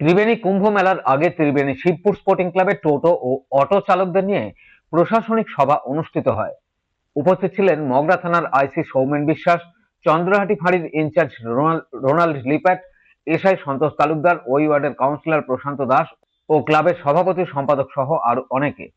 ত্রিবেণী কুম্ভ মেলার আগে ত্রিবেণী শিবপুর স্পোর্টিং ক্লাবের টোটো ও অটো চালকদের নিয়ে প্রশাসনিক সভা অনুষ্ঠিত হয়। উপস্থিত ছিলেন মগরা থানার আইসি সৌমেন বিশ্বাস, চন্দ্রহাটি ফাঁড়ির ইনচার্জ রোনাল- রোনাল্ড লিপ্যাট এসআই সন্তোষ তালুকদার, ওই ওয়ার্ডের কাউন্সিলর প্রশান্ত দাস ও ক্লাবের সভাপতি সম্পাদক সহ আরও অনেকে।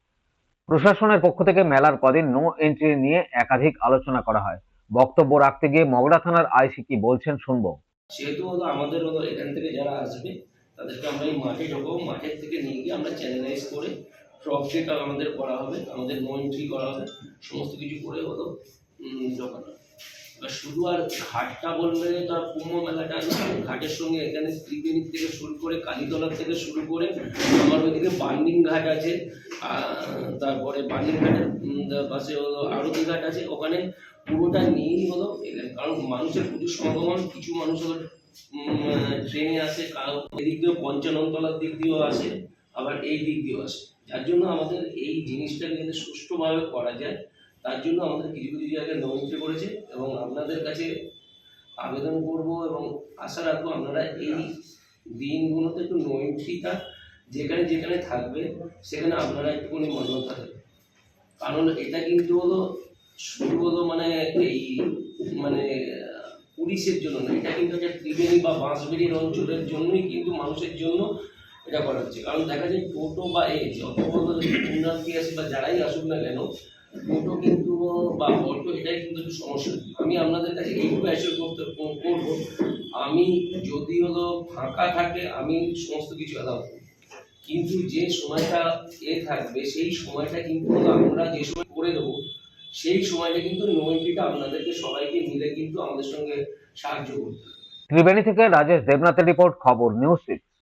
প্রশাসনের পক্ষ থেকে মেলার কদিন নো এন্ট্রি নিয়ে একাধিক আলোচনা করা হয়। বক্তব্য রাখতে গিয়ে মগরা থানার আইসি কি বলছেন শুনব। সেহেতু আমাদের এখান থেকে যারা আসবে তাদেরকে আমরা এই মাঠে ঢোকাবো। মাঠের থেকে নিয়ে গিয়ে আমরা চ্যানেলাইজ করে ট্রপ চেক আমাদের করা হবে, আমাদের নো এন্ট্রি করা হবে, সমস্ত কিছু করে হলো ঢোকানো। এবার শুধু আর ঘাটটা বললে তো আর কুম্ভ মেলাটা ঘাটের সঙ্গে এখানে ত্রিবেণী থেকে শুরু করে কালীতলা থেকে শুরু করে আমার ওইদিকে বার্নিং ঘাট আছে তারপরে বান্ডিং ঘাটের পাশে হলো আরতি ঘাট আছে, ওখানে পুরোটা নিয়েই হলো কারণ মানুষের প্রচুর সমাগমন কিছু মানুষ হলো ট্রেনে আসে কারও এদিক দিয়েও পঞ্চাননতলার দিক দিয়েও আসে, আবার এই দিক দিয়েও আসে। যার জন্য আমাদের এই জিনিসটাকে যাতে সুষ্ঠুভাবে করা যায়, তার জন্য আমাদের কিছু কিছু জায়গায় নমিন্টে করেছে এবং আপনাদের কাছে আবেদন করব এবং আশা রাখব আপনারা এই দিনগুলোতে একটু নৈন্ট্রিটা যেখানে যেখানে থাকবে, সেখানে আপনারা একটুখানি মান্যতা দেবেন কারণ এটা কিন্তু হলো শুধু হলো মানে এই পুলিশের জন্য না, এটা কিন্তু একটা ত্রিবেণী বা বাঁশবেড়ির অঞ্চলের জন্যই কিন্তু মানুষের জন্য এটা করা হচ্ছে। কারণ দেখা যায় টোটো বা এই যত বড় আসে বা যারাই আসুক না কেন, টোটো কিন্তু বা অটো এটাই কিন্তু একটু সমস্যা। আমি আপনাদের কাছে এইটুকু অ্যাসিওর করতে, করব, আমি যদি হলো ফাঁকা থাকে, আমি সমস্ত কিছু অ্যালাউ করব কিন্তু যে সময়টা এ থাকবে, সেই সময়টা কিন্তু আমরা যে সময় করে দেবো, সেই সময়টা কিন্তু নৈতিটা আপনাদেরকে সবাইকে মিলে কিন্তু আমাদের সঙ্গে সাহায্য করতে ত্রিবেণী থেকে রাজেশ দেবনাথের রিপোর্ট খবর নিউজ সিক্স